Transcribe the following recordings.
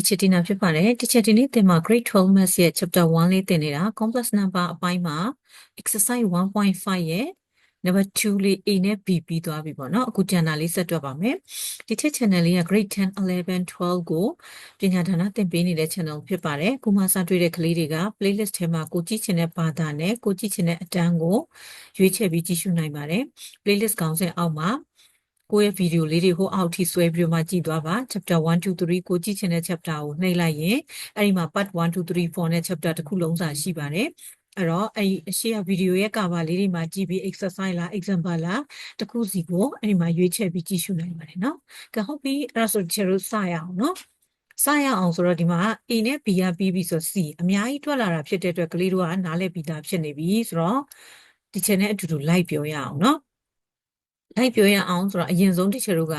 teacher Tina ဖြစ်ပါတယ် teacher ဒီနေ့သင်မှာ grade 12 maths ရဲ့ chapter 1လေးသင်နေတာ complex number အပိုင်းမှာ exercise 1.5ရဲ့ number 2လေး A နဲ့ B ပြီးသွားပြီပေါ့နော်အခုကျန်တာလေးဆက်တွက်ပါမယ်ဒီ channel လေးက grade 10 11 12ကိုပညာဌာနသင်ပေးနေတဲ့ channel ဖြစ်ပါတယ်ခုမှစတွေ့တဲ့ကလေးတွေက playlist ထဲမှာကိုကြည့်ချင်တဲ့ဘာသာနဲ့ကိုကြည့်ချင်တဲ့အတန်းကိုရွေးချယ်ပြီးကြည့်ရှုနိုင်ပါတယ် playlist ခေါင်းစဉ်အောက်မှာ ကိုယ့်ရဲ့ဗီဒီယိုလေးတွေဟိုအောက်ထိဆွဲပြီးတော့မှကြည့်သွားပါ chapter 1 2 3ကိုကြည့်ချင်တဲ့ chapter ကိုနှိပ်လိုက်ရင်အဲ့ဒီမှာ part 1 2 3 4နဲ့ chapter တစ်ခုလုံးစာရှိပါတယ်အဲ့တော့အဲ့ဒီအရှိရဗီဒီယိုရဲ့ကာဗာလေးတွေမှာကြည့်ပြီး exercise လား example လားတစ်ခုစီကိုအဲ့ဒီမှာရွေးချယ်ပြီးကြည့်ရှုနိုင်ပါတယ်နော်ကဲဟုတ်ပြီအဲ့ဒါဆိုကျတို့စရအောင်နော်စရအောင်ဆိုတော့ဒီမှာ A နဲ့ B ကပြီးပြီဆို C အများကြီးထွက်လာတာဖြစ်တဲ့အတွက်ကလေးတို့ကနားလည်ပြီးသားဖြစ်နေပြီဆိုတော့ဒီချက်နဲ့အတူတူလိုက်ပြောရအောင်နော် လိုက်ပြောရအောင်ဆိုတော့အရင်ဆုံး teacher တို့က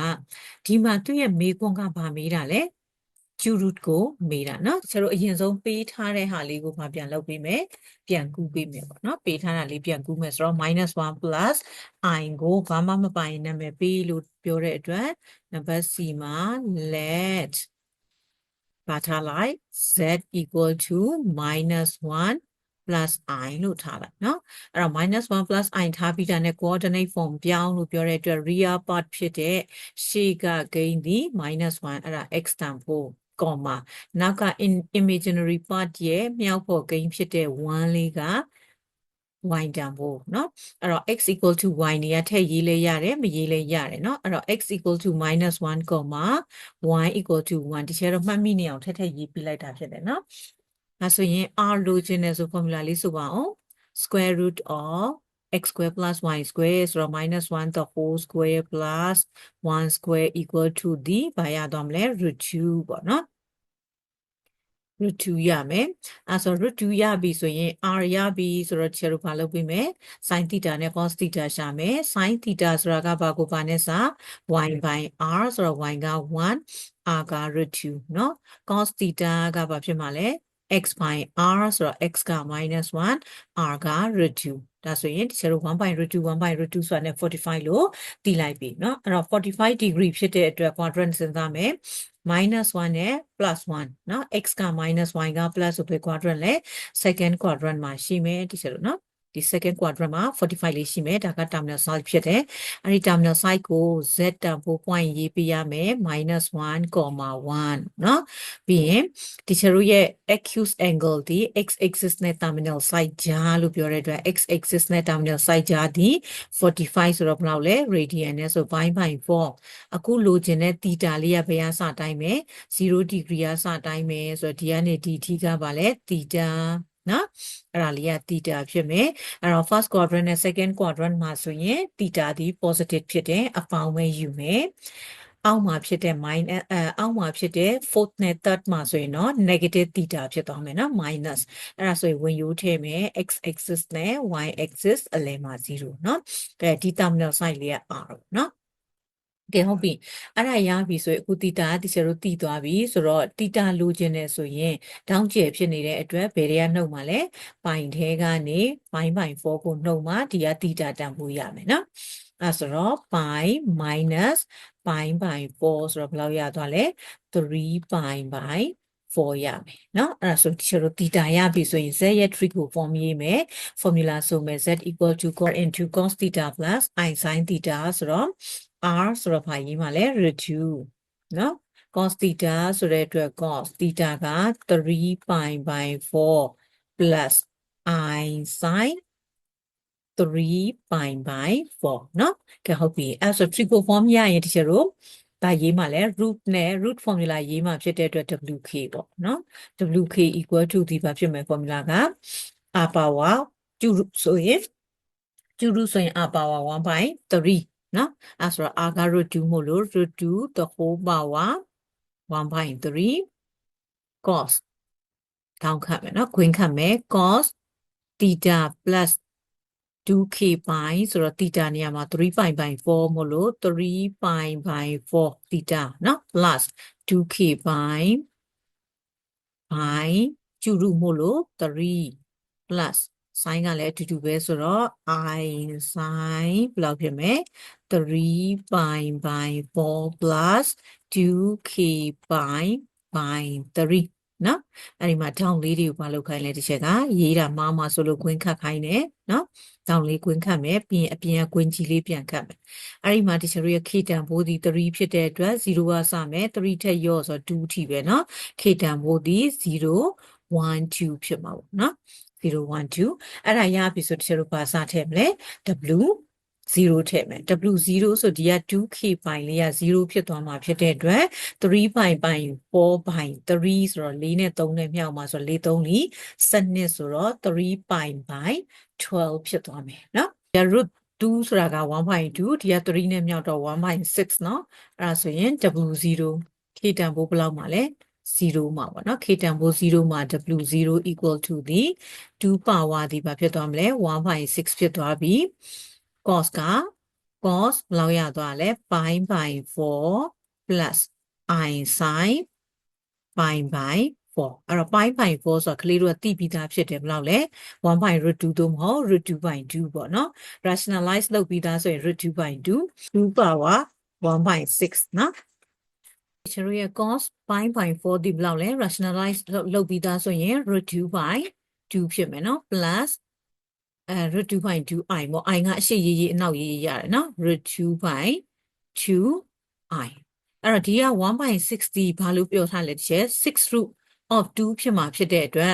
ဒီမှာသူ့ရဲ့မေးခွန်းကဘာမေးတာလဲ Q root ကိုမေးတာเนาะတချို့တို့အရင်ဆုံးပေးထားတဲ့ဟာလေးကိုမှပြန်လုပ်ပေးမယ်ပြန်ကူးပေးမယ်ပေါ့เนาะပေးထားတာလေးပြန်ကူးမယ်ဆိုတော့ -1 plus i ကိုဘာမှမပိုင်နာမည်ပေးလို့ပြောတဲ့အတွက် number c မှာ let ပါထားလိုက် z equal to -1 plus i လို့ထားလိုက်เนาะအဲ့တော့ -1 plus i ထားပြီးတာနဲ့ coordinate form ပြောင်းလို့ပြောတဲ့အတွက် real part ဖြစ်တဲ့ရှေ့က gain ဒီ -1 အဲ့ဒါ x တန်ဖို့ comma နောက်က imaginary part ရဲ့မြောက်ဖို့ gain ဖြစ်တဲ့1လေးက y တန်ဖို့เนาะအဲ့တော့ x equal to y နေရာထည့်ရေးလဲရတယ်မရေးလဲရတယ်เนาะအဲ့တော့ x equal to -1 comma y equal to 1ဒီချက်တော့မှတ်မိနေအောင်ထည့်ထည့်ရေးပြလိုက်တာဖြစ်တယ်เนาะ ဒါဆိုရင် r လိုချင်တယ်ဆို formula လေးဆိုပါအောင် square root of x square plus y square ဆိုတော့ minus 1 the whole square plus 1 square equal to ဒီဘာရသွားမလဲ root 2ပေါ့နော် root 2ရမယ်အဲဆို root 2ရပြီဆိုရင် r ရပြီဆိုတော့ကျတို့ဘာလုပ်ပေးမလဲ sin theta နဲ့ cos theta ရှာမယ် sin theta ဆိုတာကဘာကိုဘာနဲ့စာ y by r ဆိုတော့ y က1 r က root 2เนาะ cos theta ကဘာဖြစ်မှာလဲ x by r ဆိုတော့ x က -1 r က root 2ဒါဆိုရင်ဒီချက်တို့1 by root 2 1 by root 2ဆိုတာနဲ့45လို့တည်လိုက်ပြီเนาะအဲ့တော့45 degree ဖြစ်တဲ့အတွက် quadrant စဉ်းစားမယ် -1 နဲ့ +1เนาะ x က -y က plus ဆိုပြီး quadrant လဲ second quadrant မှာရှိမယ်ဒီချက်တို့เนาะ ဒီ second quadrant မှာ45လေးရှိမယ်ဒါက terminal side ဖြစ်တယ်အဲ့ဒီ terminal side ကို z တန်ဖိုး point ရေးပေးရမယ် -1, 1เนาะပြီးရင်ဒီချက်တို့ရဲ့ acute angle ဒီ x axis နဲ့ terminal side ကြားလို့ပြောတဲ့အတွက် x axis နဲ့ terminal side ကြားဒီ45ဆိုတော့ဘယ်လောက်လဲ radian နဲ့ဆို5 by 4အခုလိုချင်တဲ့ theta လေးကဘယ်အစတိုင်းမယ်0 degree အစတိုင်းမယ်ဆိုတော့ဒီကနေဒီအထိကပါလဲ theta နော်အဲ့ဒါလေးက theta ဖြစ်မယ်အဲ့တော့ first quadrant နဲ့ second quadrant မှာဆိုရင် theta ဒီ positive ဖြစ်တယ်အပေါင်းပဲယူမယ်အောက်မှာဖြစ်တဲ့ minus အဲအောက်မှာဖြစ်တဲ့ fourth နဲ့ third မှာဆိုရင်တော့ negative theta ဖြစ်သွားမယ်နော် minus အဲ့ဒါဆိုရင်ဝင်ရိုးထည့်မယ် x axis နဲ့ y axis အလယ်မှာ0နော်အဲဒီ terminal side လေးက r နော် ကဲဟုတ်ပြီအဲ့ဒါရပြီဆိုရင်အခုတီတာတီချာတို့တည်သွားပြီဆိုတော့တီတာလိုချင်တယ်ဆိုရင်တောင်းကျယ်ဖြစ်နေတဲ့အတွက်ဘယ်တွေကနှုတ်မှာလဲပိုင်ထဲကနေပိုင်ပိုင်4ကိုနှုတ်မှာဒီကတီတာတန်ဖိုးရမယ်နော်အဲ့ဆိုတော့ pi minus pi by 4ဆိုတော့ဘယ်လောက်ရသွားလဲ3 pi by 4ရမယ်เนาะအဲ့ဒါဆိုဒီလိုတီတာရပြီဆိုရင် z ရဲ့ trick ကို form ရေးမယ် formula ဆိုမယ် z equal to cos into cos theta plus i sin theta ဆိုတော့ r ဆိုတော့ဘာရေးမှာလဲ reduce เนาะ cos theta ဆိုတဲ့အတွက် cos theta က3 pi by 4 plus i sin 3 pi by 4เนาะကဲဟုတ်ပြီအဲ့ဆို trick ကို form ရရင်တချို့တို့ဒါရေးမှလဲ root နဲ့ root formula ရေးမှဖြစ်တဲ့အတွက် wk ပေါ့နော် wk equal to ဒီပါဖြစ်မယ် formula က r power ကျူဆိုရင်ကျူရုဆိုရင် r power 1 by 3 နော်အဲဆိုတော့ r က root 2မို့လို့ root 2 the whole power 1 by 3 cos ထောင်းခတ်မယ်နော်ခွင်းခတ်မယ် cos theta plus 2k ပိုင်းဆိုတော့ theta နေရာမှာ3 pi by 4မို့လို့3 pi by 4 theta เนาะ plus 2k ပိုင်း by ကျူရုမို့လို့3 plus sin ကလည်းအတူတူပဲဆိုတော့ i sin ဘယ်လောက်ဖြစ်မလဲ 3 pi by 4 plus 2k by by 3နော်အဲ့ဒီမှာ down လေးတွေကိုမလုပ်ခိုင်းလဲတစ်ချက်ကရေးတာမှားမှာဆိုလို့ကွင်းခတ်ခိုင်းတယ်နော် down လေးကွင်းခတ်မယ်ပြီးရင်အပြင်ကကွင်းကြီးလေးပြန်ခတ်မယ်အဲ့ဒီမှာတစ်ချက်ရဲ့ k တန်ဘိုးဒီ3ဖြစ်တဲ့အတွက်0ကစမယ်3ထက်ရော့ဆိုတော့2ထိပဲနော် k တန်ဘိုးဒီ0 1 2ဖြစ်မှာပေါ့နော်0 1 2အဲ့ဒါရပြီဆိုတစ်ချက်တို့ဘာစထည့်မလဲ w 0ထည့်မယ် w0 ဆိုဒီက 2k ပိုင်းလေးက0ဖြစ်သွားမှာဖြစ်တဲ့အတွက်3ပိုင်းပိုင်း4ပိုင်း3ဆိုတော့4နဲ့3နဲ့မြောက်မှာဆိုတော့4 3လီ12ဆိုတော့3ပိုင်းပိုင်း12ဖြစ်သွားမယ်เนาะဒီ root 2ဆိုတာက1.2ဒီက3နဲ့မြောက်တော့1.6เนาะအဲ့ဒါဆိုရင် w0 k တန်ဖိုးဘယ်လောက်မှာလဲ0မှာပေါ့နော် k တန်ဖိုး0မှာ w0 equal to ဒီ2 power ဒီဘာဖြစ်သွားမလဲ1.6ဖြစ်သွားပြီ cos က cos ဘယ်လောက်ရသွားလဲ pi by 4 plus i sin pi by 4အဲ့တော့ pi by 4ဆိုတာကလေးတို့ကသိပြီးသားဖြစ်တယ်ဘယ်လောက်လဲ1 by root 2သို့မဟုတ် root 2 by 2ပေါ့နော် rationalize လုပ်ပြီးသားဆိုရင် root 2 by 2 2 power 1 by 6နော်ချရရဲ့ cos pi by 4ဒီဘယ်လောက်လဲ rationalize လုပ်ပြီးသားဆိုရင် root 2 by 2ဖြစ်မယ်နော် plus အဲ root 2 by 2i ပေါ့ i ကအရှိရေးရေးအနောက်ရေးရေးရတယ်နော် root 2 by 2i အဲ့တော့ဒီက1 by 60ဘာလို့ပြောထားလဲတစ်ချက်6 root of 2ဖြစ်မှာဖြစ်တဲ့အတွက်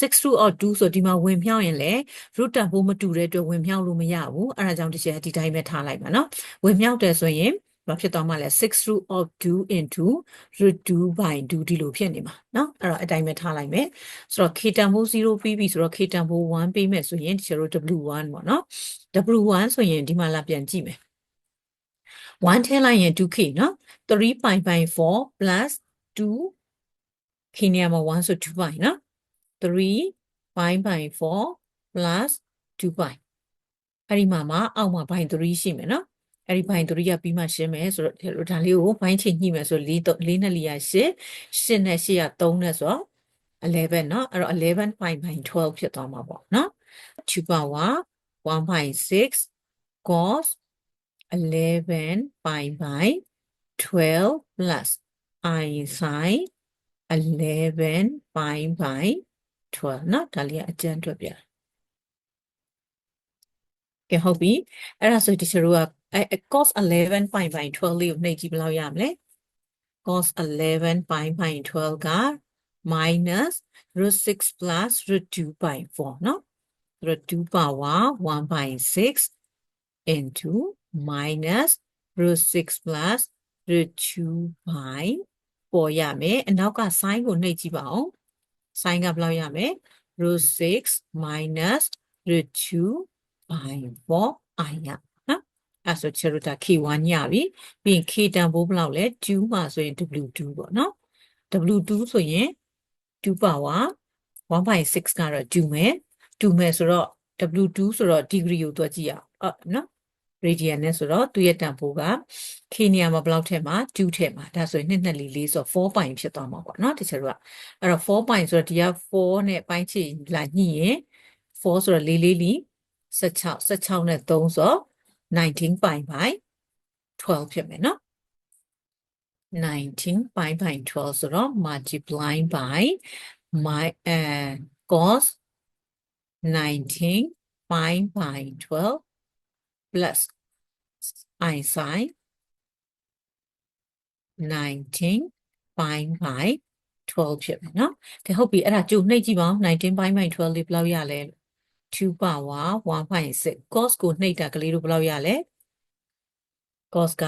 6 root of 2ဆိုဒီမှာဝင်ဖြောင်းရင်လေ root တန်ဖိုးမတူတဲ့အတွက်ဝင်ဖြောင်းလို့မရဘူးအဲ့ဒါကြောင့်တစ်ချက်ဒီတိုင်းပဲထားလိုက်ပါနော်ဝင်ဖြောင်းတယ်ဆိုရင် ဘာဖြစ်သွားမှာလဲ6 root of 2 into root 2 by 2ဒီလိုဖြစ်နေမှာเนาะအဲ့တော့အတိုင်းပဲထားလိုက်မယ်ဆိုတော့ k တန်ဖိုး0ပြီးပြီဆိုတော့ k တန်ဖိုး1ပေးမယ်ဆိုရင်ဒီလို w1 ပေါ့เนาะ w1 ဆိုရင်ဒီမှာလာပြန်ကြည့်မယ်1ထည့်လိုက်ရင် 2k เนาะ3 pi by 4 plus 2 k နေရာမှာ1ဆို2 pi เนาะ3 pi by 4 plus 2 pi အဲ့ဒီမှာမှာအောက်မှာ by 3ရှိမယ်เนาะ အဲ့ဒီဘိုင်3ကပြီးမှရှင်းမယ်ဆိုတော့ဒါလေးကိုဘိုင်းချင်ညှိမယ်ဆို4 4နဲ့4ရ8 8နဲ့8ရ3နဲ့ဆိုတော့11เนาะအဲ့တော့11 pi by 12ဖြစ်သွားမှာပေါ့เนาะ2 power 1.6 cos 11 pi by 12 plus i sin 11 pi by 12เนาะဒါလေးကအကျဉ်းတွက်ပြကဲဟုတ်ပြီအဲ့ဒါဆိုဒီချတို့က အဲ cos 11 pi by 12လေးကိုနှိပ်ကြည့်ဘယ်လောက်ရမလဲ cos 11 pi by 12က minus root 6 plus root 2 by 4เนาะroot 2 power 1 by 6 into minus root 6 plus root 2 by ပေါ်ရမယ်အနောက်က sin ကိုနှိပ်ကြည့်ပါအောင် sin ကဘယ်လောက်ရမလဲ root 6 minus root 2 by 4 i ရနော် အဲဆိုချရတာ k1 ရပြီပြီးရင် k တန်ဖိုးဘယ်လောက်လဲ2မှာဆိုရင် w2 ပေါ့နော် w2 ဆိုရင်2 power 1/6ကတော့2မယ်2မယ်ဆိုတော့ w2 ဆိုတော့ degree ကိုတွက်ကြည့်အောင်အော်နော် radian နဲ့ဆိုတော့သူ့ရဲ့တန်ဖိုးက k နေရာမှာဘယ်လောက်ထည့်မှာ2ထည့်မှာဒါဆိုရင်2နှစ်လီ4ဆိုတော့4ပိုင်းဖြစ်သွားမှာပေါ့နော်တချို့ကအဲ့တော့4ပိုင်းဆိုတော့ဒီက4နဲ့ပိုင်းချီလာညှိရင်4ဆိုတော့4လေးလီ16 16နဲ့3ဆို 19ပိုင်းပိုင်း12 ဖြစ်မယ်နော်19ပိုင်းပိုင်း12ဆိုတော့ multiply by my uh cos 19 pi by 12 plus i sin 19 pi by 12ဖြစ်မယ်နော်။ကဲဟုတ်ပြီအဲ့ဒါကြိုနှိပ်ကြည့်ပါဦး19 pi by 12လေးဘယ်လောက်ရလဲ 2 power 1.6 cos ကိုနှိပ်တာကလေးတို့ဘယ်လောက်ရလဲ cos က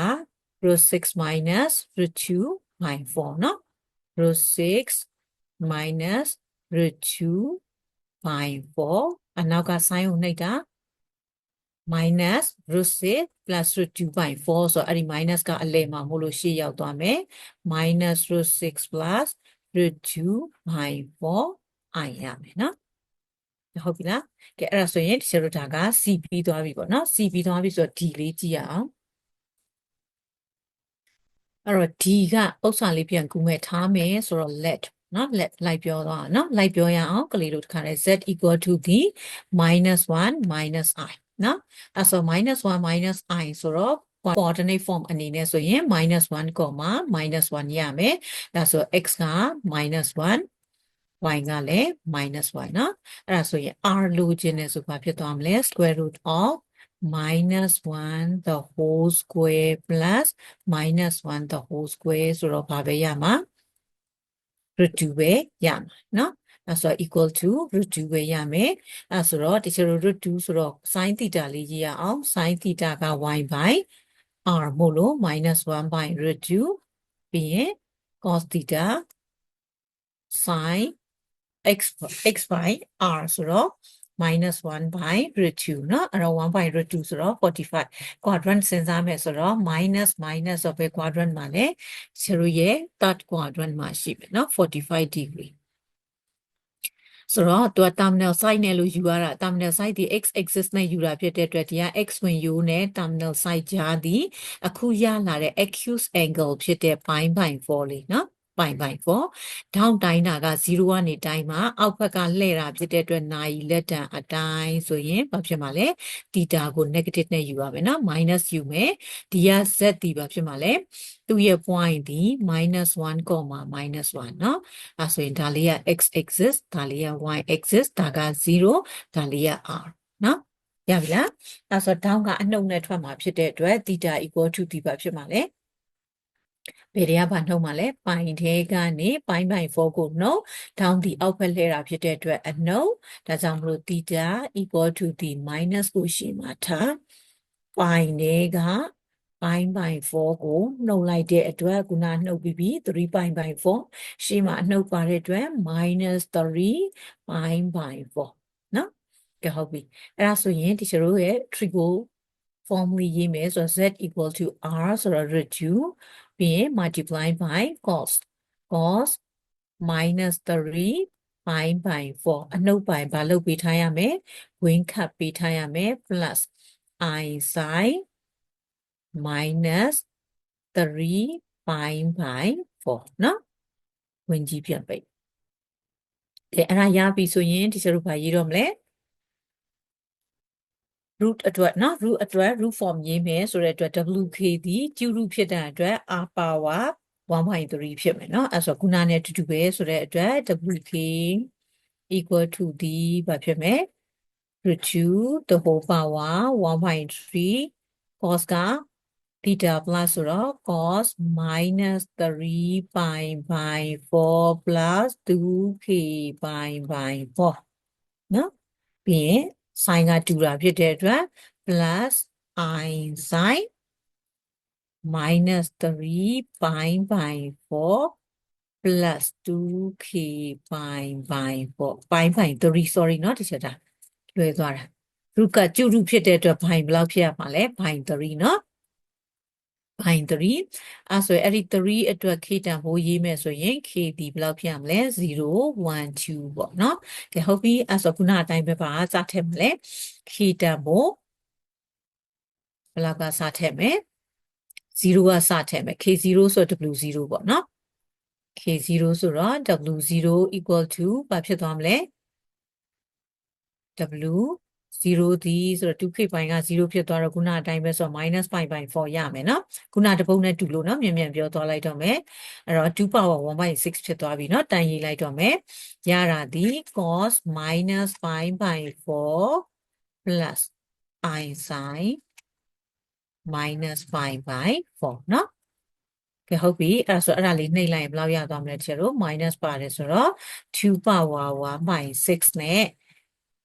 root 6 minus root 2 by 4နော် root 6 minus root 2 by 4အနောက်က sin ကိုနှိပ်တာ minus root 6 plus root 2 by 4ဆိုတော့အဲ့ဒီ minus ကအလယ်မှာမို့လို့ရှေ့ရောက်သွားမယ် minus root 6 plus root 2 by 4 i ရမယ်နော် ဟုတ်ပြီလားကဲအဲ့ဒါဆိုရင်ဒီချက်တို့ဒါက C ပြီးသွားပြီပေါ့နော် C ပြီးသွားပြီဆိုတော့ D လေးကြည့်ရအောင်အဲ့တော့ D ကဥစ္စာလေးပြန်ကူမဲ့ထားမယ်ဆိုတော့ let နော် let လိုက်ပြောသွားနော်လိုက်ပြောရအောင်ကလေးတို့တခါလဲ z equal to the -1 -i နော်အဲ့ဆို -1 -i ဆိုတော့ coordinate form အနေနဲ့ဆိုရင် -1, -1 ရမယ်ဒါဆို x က -1 y ကလည်း -y เนาะအဲ့ဒါဆိုရင် r လိုချင်တယ်ဆိုဘာဖြစ်သွားမလဲ square root of minus 1 the whole square plus minus 1 the whole square ဆိုတော့ဘာပဲရမှာ root 2ပဲရမှာเนาะအဲ့ဆို equal to root 2ပဲရမယ်အဲ့ဆိုတော့တချို့ root 2ဆိုတော့ sin theta လေးရေးရအောင် sin theta က y by r မို့လို့ minus 1 by root 2ပြီးရင် cos theta sin x x by r ဆိုတော့ minus 1 by root 2เนาะအဲ့တော့1 by root 2ဆိုတော့45 quadrant စဉ်းစားမယ်ဆိုတော့ minus minus ဆိုပဲ quadrant မှာလဲ0ရဲ့ third quadrant မှာရှိမယ်เนาะ45 degree ဆိုတော့သူက terminal side နဲ့လို့ယူရတာ terminal side ဒီ x axis နဲ့ယူတာဖြစ်တဲ့အတွက်ဒီက x ဝင် u နဲ့ terminal side ကြားသည်အခုရလာတဲ့ acute angle ဖြစ်တဲ့ pi by 4လေးเนาะ ပိုင်ပိုင်ပေါ့ဒေါင်းတိုင်းတာက0ကနေတိုင်းမှာအောက်ဘက်ကလှည့်တာဖြစ်တဲ့အတွက်နာယီလက်တံအတိုင်းဆိုရင်ဘာဖြစ်မှာလဲတီတာကို negative နဲ့ယူရမယ်နော် minus ယူမယ်ဒီက z ဒီဘာဖြစ်မှာလဲသူ့ရဲ့ point ဒီ -1, -1เนาะအဲဆိုရင်ဒါလေးက x axis ဒါလေးက y axis ဒါက0ဒါလေးက r เนาะရပြီလားအဲဆိုဒေါင်းကအနှုတ်နဲ့ထွက်မှာဖြစ်တဲ့အတွက် theta equal to ဒီဘာဖြစ်မှာလဲ ဘယ်တွေကဘာနှုတ်မှာလဲပိုင်ထဲကနေပိုင်ပိုင်4ကိုနှုတ်ဒေါင်းဒီအောက်ဘက်လှည့်တာဖြစ်တဲ့အတွက်အနှုတ်ဒါကြောင့်မလို့ theta equal to ဒီ minus ကိုရှင်းမှာထားပိုင်ထဲက5 by 4ကိုနှုတ်လိုက်တဲ့အတွက်ခုနနှုတ်ပြီးပြီ3 by 4ရှေ့မှာအနှုတ်ပါတဲ့အတွက် minus 3 5 by 4နော်ကဲဟုတ်ပြီအဲ့ဒါဆိုရင်ဒီကျတို့ရဲ့ trigo formally ရေးမယ်ဆိုတော့ z equal to r ဆိုတော့ reduce ပြီးရင် multiply by cos cos minus 3 pi by 4အနှုတ်ပိုင်ဘာလုပ်ပေးထားရမလဲဝင်းခတ်ပေးထားရမယ် plus i sin minus 3 pi by 4เนาะဝင်ကြီးပြန်ပိတ်ကဲအဲ့ဒါရပြီဆိုရင်ဒီကျတို့ဘာရေးတော့မလဲ root အတွက်နော် root အတွက် root form ရေးမယ်ဆိုတဲ့အတွက် wk သည် q root ဖြစ်တဲ့အတွက် r power 1.3ဖြစ်မယ်နော်အဲ့ဆိုခုနနဲ့တူတူပဲဆိုတဲ့အတွက် wk equal to သည်ဘာဖြစ်မယ် root 2 the whole power 1.3 cos က theta plus ဆိုတော့ cos minus 3 pi by 4 plus 2k pi by 4နော်ပြီးရင် sin ကတူတာဖြစ်တဲ့အတွက် plus i sin minus 3 pi by 4 plus 2k pi by 4 pi by 3 sorry เนาะဒီချက်တာလွယ်သွားတာရုကကျုရုဖြစ်တဲ့အတွက် pi ဘယ်လောက်ဖြစ်ရမှာလဲ pi 3เนาะ by 3အဲ့ဆိုရင်အဲ့ဒီ3အတွက် k တန်ဖိုးရေးမယ်ဆိုရင် k ဒီဘယ်လောက်ဖြစ်ရမလဲ0 1 2ပေါ့နော်ကဲဟုတ်ပြီအဲ့ဆိုခုနအတိုင်းပဲပါစထည့်မလဲ k တန်ဖိုးဘယ်လောက်ကစထည့်မယ်0ကစထည့်မယ် k0 ဆိုတော့ w0 ပေါ့နော် k0 ဆိုတော့ w0 equal to ဘာဖြစ်သွားမလဲ w 0သည်ဆိုတော့ 2k ပိုင်းက0ဖြစ်သွားတော့ခုနအတိုင်းပဲဆိုတော့ minus pi by 4ရမယ်နော်ခုနတပုတ်နဲ့တူလို့နော်မြန်မြန်ပြောသွားလိုက်တော့မယ်အဲ့တော့2 power 1 by 6ဖြစ်သွားပြီနော်တန်ရေးလိုက်တော့မယ်ရတာဒီ cos minus pi by 4 plus i sin minus pi by 4နော်ကဲဟုတ်ပြီအဲ့ဒါဆိုအဲ့ဒါလေးနှိပ်လိုက်ရင်ဘယ်လောက်ရသွားမလဲတကယ်လို့ minus ပါတယ်ဆိုတော့2 power 1 by 6နဲ့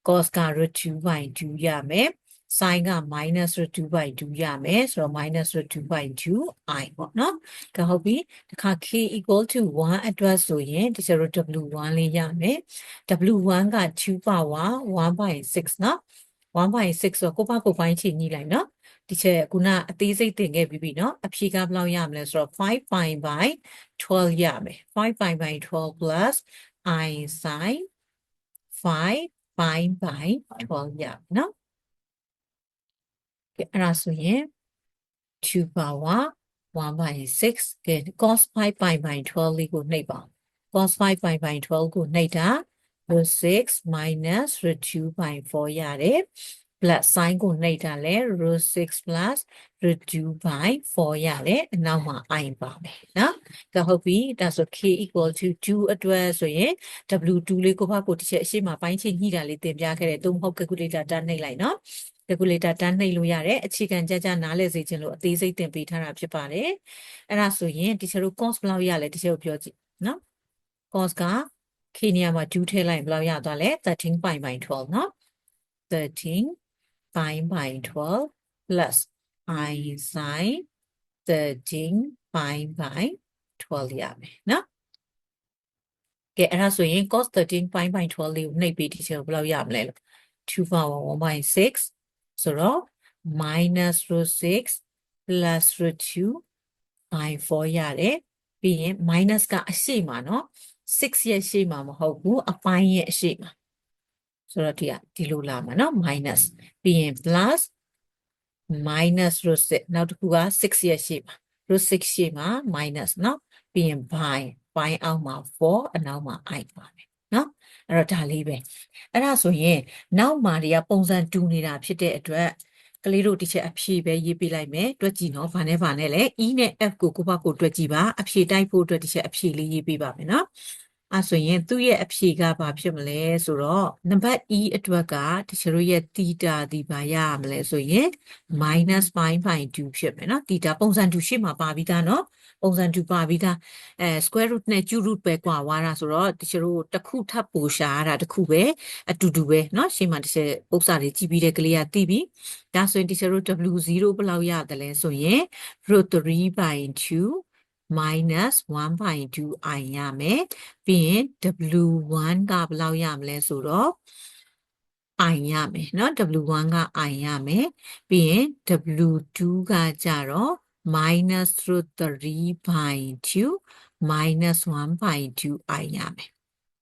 cos က root 2 by 2ရမယ် sin က minus root 2 by 2ရမယ်ဆိုတော့ minus root 2 by 2 i ပေါ့နော်ကဲဟုတ်ပြီတခါ k equal to 1အတွက်ဆိုရင်ဒီကျတော့ w1 လေးရမယ် w1 က2 power 1 by 6နော်1 by 6ဆိုတော့ကိုပါကိုပိုင်းချိန်ညှိလိုက်နော်ဒီချက်ခုနအသေးစိတ်သင်ခဲ့ပြီးပြီနော်အဖြေကဘယ်လောက်ရမလဲဆိုတော့5 pi by 12ရမယ်5 pi by 12 plus i sin 5 pi by 12ရမယ်နော်ကဲအဲ့ဒါဆိုရင်2 power 1 by 6ကဲ cos 5 pi by 12လေးကိုနှိပ်ပါ cos 5 pi by 12ကိုနှိပ်တာ root 6 minus root 2 by 4 ရတယ် plus sin ကိုနှိပ်တာလဲ root 6 plus root 2 by 4ရတယ်အနောက်မှာ i ပါမယ်နော်ဒါဟုတ်ပြီဒါဆို k equal to 2အတွက်ဆိုရင် w2 လေးကိုဖကိုတစ်ချက်အရှိမပိုင်းချင်းညှိတာလေးသင်ပြခဲ့တယ်သို့မဟုတ် calculator တန်းနှိပ်လိုက်နော် calculator တန်းနှိပ်လို့ရတယ်အခြေခံကြကြနားလည်စေခြင်းလို့အသေးစိတ်သင်ပေးထားတာဖြစ်ပါတယ်အဲ့ဒါဆိုရင်တချို့တို့ cos ဘယ်လောက်ရလဲတချို့ပြောကြည့်နော် cos က k နေရာမှာ2ထည့်လိုက်ရင်ဘယ်လောက်ရသွားလဲ13 pi by 12နော်13 pi by 12 plus i sin 13 pi by 12ရမယ်နော်ကဲအဲ့ဒါဆိုရင် cos 13 pi by 12လေးကိုနှိပ်ပြီးဒီချက်ဘယ်လောက်ရမလဲလို့2 power 1 by 6ဆိုတော့ minus root 6 plus root 2 by 4ရတယ်ပြီးရင် minus ကအရှိမနော်6ရဲ့ရှိမှမဟုတ်ဘူးအပိုင်းရဲ့အရှိမှ ဆိုတော့ဒီကဒီလိုလာမှာနော် minus ပြီးရင် plus minus root 6နောက်တစ်ခုက6ရဲ့ရှိမှ root 6ရှိမှ minus နော်ပြီးရင် by by အောက်မှာ4အနောက်မှာ i ပါမယ်နော်အဲ့တော့ဒါလေးပဲအဲ့ဒါဆိုရင်နောက်မှာတွေကပုံစံတူနေတာဖြစ်တဲ့အတွက်ကလေးတို့တစ်ချက်အဖြေပဲရေးပေးလိုက်မယ်တွက်ကြည့်နော်ဘာနဲ့ဘာနဲ့လဲ e နဲ့ f ကိုကိုယ့်ဘက်ကိုတွက်ကြည့်ပါအဖြေတိုက်ဖို့အတွက်တစ်ချက်အဖြေလေးရေးပေးပါမယ်နော် အဲဆိုရင်သူ့ရဲ့အဖြေကဘာဖြစ်မလဲဆိုတော့နံပါတ် e အတွက်ကတချို့တို့ရဲ့ theta ဒီဘာရရမလဲဆိုရင် minus pi by 2ဖြစ်မယ်နော် theta ပုံစံတူရှိမှာပါပြီးသားနော်ပုံစံတူပါပြီးသားအဲ square root နဲ့ cube root ပဲကွာွားတာဆိုတော့တချို့တို့တစ်ခုထပ်ပိုရှာရတာတစ်ခုပဲအတူတူပဲเนาะရှေ့မှာတစ်ချက်ပု္ပ္ပစာတွေကြည့်ပြီးတဲ့ကလေးကသိပြီဒါဆိုရင်တချို့တို့ w0 ဘယ်လောက်ရတယ်လဲဆိုရင် root 3 by 2 minus 1 by 2 i ရမယ်ပြီးရင် w1 ကဘယ်လောက်ရမလဲဆိုတော့ i ရမယ်เนาะ w1 က i ရမယ်ပြီးရင် w2 ကကြတော့ minus root 3 by 2 minus 1 by 2 i ရမယ်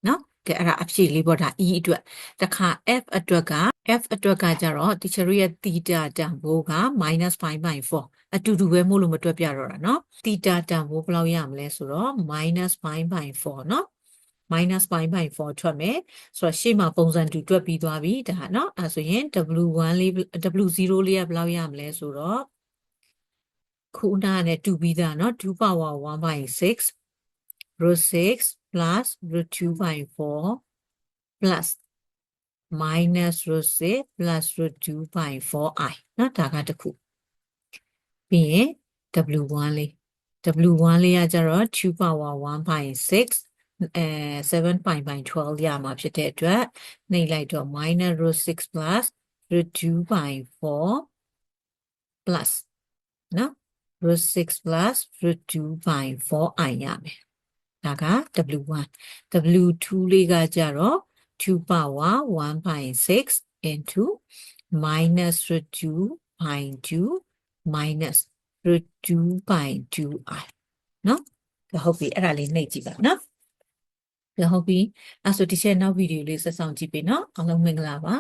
เนาะကဲအဲ့ဒါအဖြေလေးပေါ့ဒါ e အတွက်တခါ f အတွက်က f အတွက်ကကြတော့ teacher ရဲ့ theta တန်ဖိုးက minus 5 by 4အတူတူပဲမို့လို့မတွက်ပြတော့တာเนาะ theta တန်ဖိုးဘယ်လောက်ရမလဲဆိုတော့ minus 5 by 4เนาะ minus pi by 4ထွက်မယ်ဆိုတော့ရှေ့မှာပုံစံတူတွက်ပြီးသွားပြီဒါเนาะအဲဆိုရင် w1 လေး w0 လေးကဘယ်လောက်ရမလဲဆိုတော့ခုနကနဲ့တူပြီးသားเนาะ2 power 1 by 6 root 6 plus root 2 by 4 plus minus root 6 plus root 2 by 4i နော်ဒါကတစ်ခုပြီးရင် w1 လေး w1 လေးကကျတော့2 power 1 by 6အဲ7 by by 12ရမှာဖြစ်တဲ့အတွက်နှိပ်လိုက်တော့ minus root 6 plus root 2 by 4 plus နော် root 6 plus root 2 by 4i ရမယ်ဒါက w1 w2 လေးကကျတော့ 2 power 1 by 6 into minus root 2 by 2 minus root 2 by 2i နော်ဒါဟုတ်ပြီအဲ့ဒါလေးနှိပ်ကြည့်ပါနော်ဒါဟုတ်ပြီအဲ့ဆိုဒီချက်နောက်ဗီဒီယိုလေးဆက်ဆောင်ကြည့်ပေးနော်အားလုံးမင်္ဂလာပါ